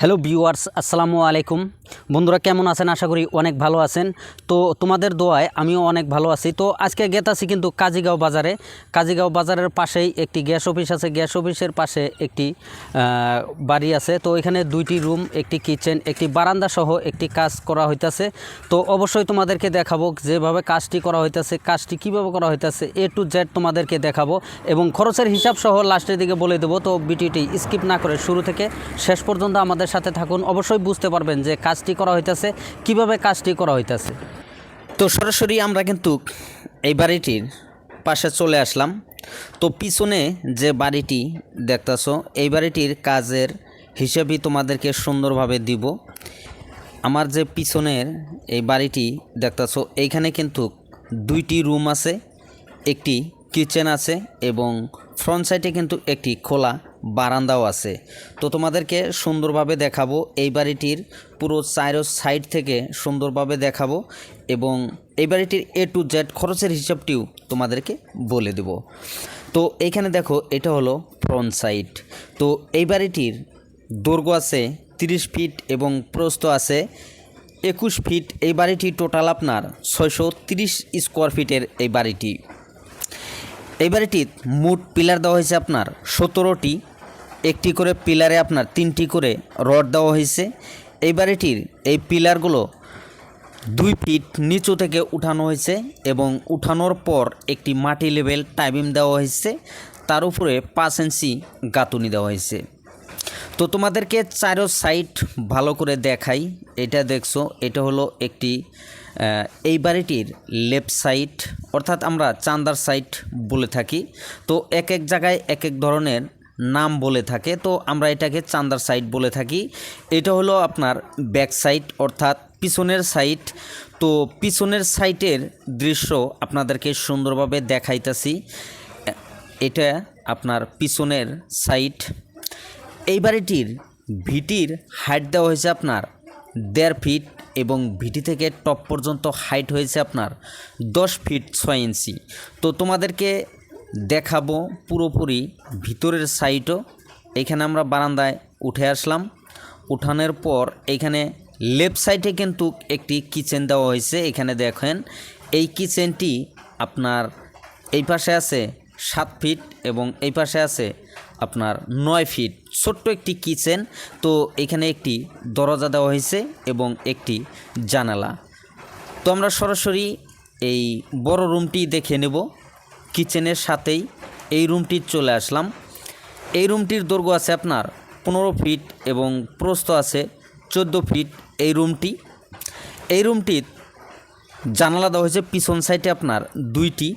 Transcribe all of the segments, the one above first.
Hello viewers, আসসালামু আলাইকুম। বন্ধুরা কেমন আছেন? আশা করি অনেক ভালো আছেন। তো তোমাদের দোয়ায় আমিও অনেক ভালো আছি। তো আজকে গেতাছি কিন্তু কাজিগাঁও বাজারে। কাজিগাঁও বাজারের পাশেই একটি গ্যাস অফিস আছে। গ্যাস অফিসের পাশে একটি বাড়ি আছে। তো এখানে দুইটি রুম, একটি কিচেন, একটি বারান্দা সহ একটি কাজ করা হইতাছে। তো অবশ্যই তোমাদেরকে দেখাবো যেভাবে কাজটি করা হইতাছে, কাজটি কীভাবে করা হইতাছে এ টু জেড তোমাদেরকে দেখাবো। এবং খরচের হিসাব সহ লাস্টের দিকে বলে দেবো। তো ভিডিওটি স্কিপ না করে শুরু থেকে শেষ পর্যন্ত আমাদের সাথে থাকুন। অবশ্যই বুঝতে পারবেন যে কাজটি করা হইতাছে, কীভাবে কাজটি করা হইতাছে। তো সরাসরি আমরা কিন্তু এই বাড়িটির পাশে চলে আসলাম। তো পিছনে যে বাড়িটি দেখতেছো, এই বাড়িটির কাজের হিসেবই তোমাদেরকে সুন্দরভাবে দিব। আমার যে পিছনের এই বাড়িটি দেখতেছো, এইখানে কিন্তু দুইটি রুম আছে, একটি কিচেন আছে এবং ফ্রন্ট সাইডে কিন্তু একটি খোলা বারান্দাও আছে। তো তোমাদেরকে সুন্দরভাবে দেখাবো এই বাড়িটির পুরো চারো সাইড থেকে সুন্দরভাবে দেখাবো এবং এই বাড়িটির এ টু জেড খরচের হিসাবটিও তোমাদেরকে বলে দেব। তো এইখানে দেখো, এটা হলো ফ্রন্ট সাইড তো এই বাড়িটির দৈর্ঘ্য আছে তিরিশ ফিট এবং প্রস্থ আছে একুশ ফিট। এই বাড়িটি টোটাল আপনার ছয়শো তিরিশ স্কোয়ার ফিটের এই বাড়িটি। এই বাড়িটির মোট পিলার দেওয়া হয়েছে আপনার সতেরোটি একটি করে পিলারে আপনার তিনটি করে রড দেওয়া হয়েছে। এই বাড়িটির এই পিলারগুলো দুই ফিট নিচু থেকে উঠানো হয়েছে এবং উঠানোর পর একটি মাটি লেভেল টাইমিং দেওয়া হয়েছে। তার উপরে পাঁচ ইঞ্চি গাঁথুনি দেওয়া হয়েছে। তো তোমাদেরকে চারো সাইড ভালো করে দেখাই। এটা দেখছ, এটা হলো একটি এই বাড়িটির লেফট সাইড, অর্থাৎ আমরা চান্দার সাইড বলে থাকি। তো এক এক জায়গায় এক এক ধরনের নাম বলে থাকে, তো আমরা এটাকে চান্দার সাইড বলে থাকি। এটা হলো আপনার ব্যাক সাইড, অর্থাৎ পিছনের সাইড। তো পিছনের সাইটের দৃশ্য আপনাদেরকে সুন্দরভাবে দেখাইতেছি। এটা আপনার পিছনের সাইড। এই বাড়িটির ভিটির হাইট দেওয়া হয়েছে আপনার দেড় ফিট এবং ভিটি থেকে টপ পর্যন্ত হাইট হয়েছে আপনার দশ ফিট ছয় ইঞ্চি। তো তোমাদেরকে দেখাবো পুরোপুরি ভিতরের সাইডও এখানে আমরা বারান্দায় উঠে আসলাম। উঠানোর পর এখানে লেফট সাইডে কিন্তু একটি কিচেন দেওয়া হয়েছে। এখানে দেখেন, এই কিচেনটি আপনার এই পাশে আছে সাত ফিট এবং এই পাশে আছে আপনার নয় ফিট ছোট্ট একটি কিচেন তো এখানে একটি দরজা দেওয়া হয়েছে এবং একটি জানালা। তো আমরা সরাসরি এই বড় রুমটি দেখে নেব। কিচেনের সাথেই এই রুমটি চলে আসলাম। এই রুমটির দৈর্ঘ্য আছে আপনার পনেরো ফিট এবং প্রস্থ আছে চোদ্দ ফিট এই রুমটি। এই রুমটির জানালা দেওয়া হয়েছে, পিছন সাইডে আপনার দুইটি।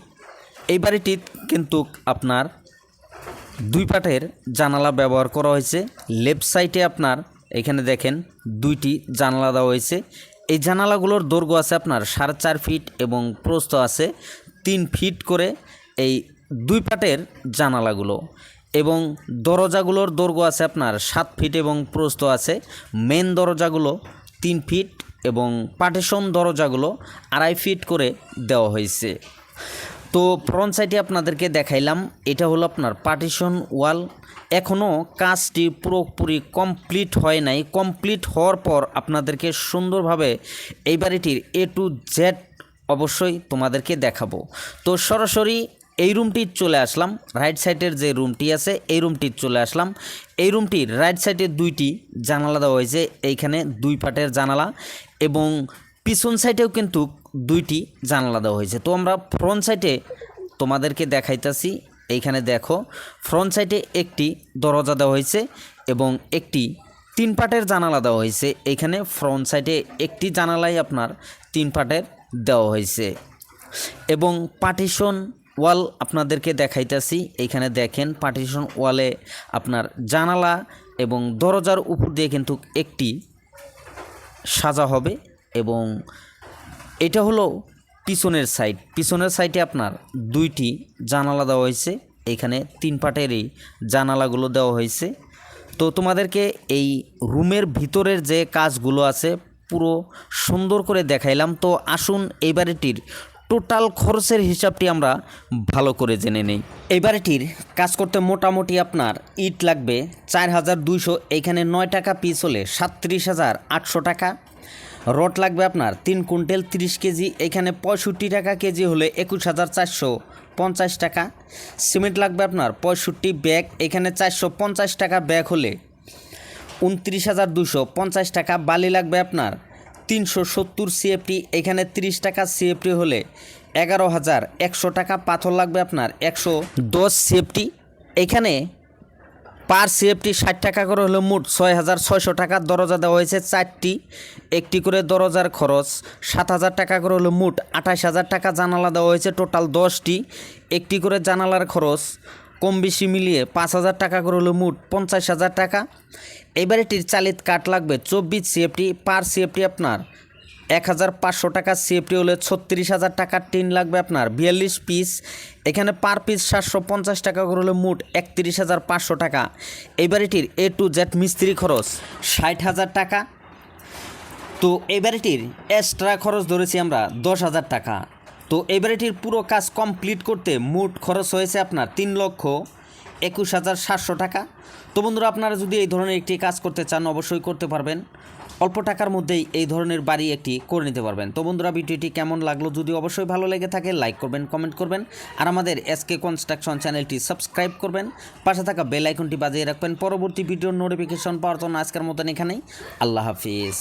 এই বাড়িটি কিন্তু আপনার দুই পাটের জানালা ব্যবহার করা হয়েছে। লেফট সাইডে আপনার এখানে দেখেন দুইটি জানালা দেওয়া হয়েছে। এই জানালাগুলোর দৈর্ঘ্য আছে আপনার সাড়ে চার ফিট এবং প্রস্থ আছে তিন ফিট করে। এই দুই পাটের জানালাগুলো এবং দরজাগুলোর দৈর্ঘ্য আছে আপনার সাত ফিট এবং প্রস্থ আছে। মেন দরজাগুলো তিন ফিট এবং পার্টিশন দরজাগুলো আড়াই ফিট করে দেওয়া হয়েছে। তো ফ্রন্ট সাইডে আপনাদেরকে দেখাইলাম, এটা হলো আপনার পার্টিশন ওয়াল এখনও কাজটি পুরোপুরি কমপ্লিট হয় নাই। কমপ্লিট হওয়ার পর আপনাদেরকে সুন্দরভাবে এই বাড়িটির এ টু জেড অবশ্যই তোমাদেরকে দেখাবো। তো সরাসরি এই রুমটি চলে আসলাম। রাইট সাইডের যে রুমটি আছে, এই রুমটির চলে আসলাম। এই রুমটির রাইট সাইডে দুইটি জানালা দেওয়া হয়েছে। এইখানে দুই পাটের জানালা এবং পিছন সাইডেও কিন্তু দুইটি জানালা দেওয়া হয়েছে। তো আমরা ফ্রন্ট সাইডে তোমাদেরকে দেখাইতাছি। এইখানে দেখো ফ্রন্ট সাইডে একটি দরজা দেওয়া হয়েছে এবং একটি তিন পাটের জানালা দেওয়া হয়েছে। এইখানে ফ্রন্ট সাইডে একটি জানালাই আপনার তিন পাটের দেওয়া হয়েছে। এবং পার্টিশন ওয়াল আপনাদেরকে দেখাইতেছি। এইখানে দেখেন পার্টিশন ওয়ালে আপনার জানালা এবং দরজার উপর দিয়ে কিন্তু একটি সাজা হবে এবং এটা হলো পিছনের সাইড পিছনের সাইডে আপনার দুইটি জানালা দেওয়া হয়েছে। এখানে তিন পাটেরই জানালাগুলো দেওয়া হয়েছে। তো তোমাদেরকে এই রুমের ভিতরের যে কাজগুলো আছে পুরো সুন্দর করে দেখাইলাম। তো আসুন এই বাড়িটির টোটাল খরচের হিসাবটি আমরা ভালো করে জেনে নেই। এই বাড়িটির কাজ করতে মোটামুটি আপনার ইট লাগবে চার হাজার দুইশো এইখানে নয় টাকা পিস হলে সাতত্রিশ হাজার আটশো টাকা। রড লাগবে আপনার তিন কুইন্টাল তিরিশ কেজি, এখানে পঁয়ষট্টি টাকা কেজি হলে একুশ হাজার চারশো পঞ্চাশ টাকা। সিমেন্ট লাগবে আপনার পঁয়ষট্টি ব্যাগ, এখানে চারশো পঞ্চাশ টাকা ব্যাগ হলে উনত্রিশ হাজার দুশো পঞ্চাশ টাকা। বালি লাগবে আপনার তিনশো সত্তর সিএফটি, এখানে তিরিশ টাকা সিএফটি হলে এগারো হাজার, একশো টাকা পাথর লাগবে আপনার, একশো দশ সিএফটি। এখানে পার সিএফটি ষাট টাকা করে হলো মোট ছয় হাজার ছয়শো টাকার দরজা দেওয়া হয়েছে চারটি। একটি করে দরজার খরচ সাত হাজার টাকা করে হলো মোট আঠাশ হাজার টাকা, জানালা দেওয়া হয়েছে টোটাল দশটি। একটি করে জানালার খরচ কম বেশি মিলিয়ে পাঁচ হাজার টাকা করে হলো মোট পঞ্চাশ হাজার টাকা। এবার এটির চালিত কাঠ লাগবে চব্বিশ সিএফটি, পার সিএফটি আপনার এক হাজার পাঁচশো টাকা, সিএফটি হলে ছত্রিশ হাজার টাকার টিন লাগবে আপনার বিয়াল্লিশ পিস। এখানে পার পিস সাতশো পঞ্চাশ টাকা করে হলে মোট একত্রিশ হাজার পাঁচশো টাকা। এই বাড়িটির এ টু জেড মিস্ত্রি খরচ ষাট হাজার টাকা। তো এই বাড়িটির এক্সট্রা খরচ ধরেছি আমরা দশ হাজার টাকা। তো এই বাড়িটির পুরো কাজ কমপ্লিট করতে মোট খরচ হয়েছে আপনার তিন লক্ষ একুশ হাজার সাতশো টাকা। তো বন্ধুরা, আপনারা যদি এই ধরনের একটি কাজ করতে চান, অবশ্যই করতে পারবেন। অল্প টাকার মধ্যেই এই ধরনের বাড়ি একটি করে নিতে পারবেন। তো বন্ধুরা, ভিডিওটি কেমন লাগল যদি অবশ্যই ভালো লেগে থাকে, লাইক করবেন, কমেন্ট করবেন। আর আমাদের এসকে কনস্ট্রাকশন চ্যানেলটি সাবস্ক্রাইব করবেন। পাশে থাকা বেল আইকনটি বাজিয়ে রাখবেন। পরবর্তী ভিডিওর নোটিফিকেশন পাওয়ার জন্য আজকের মতন এখানেই। আল্লাহ হাফিজ।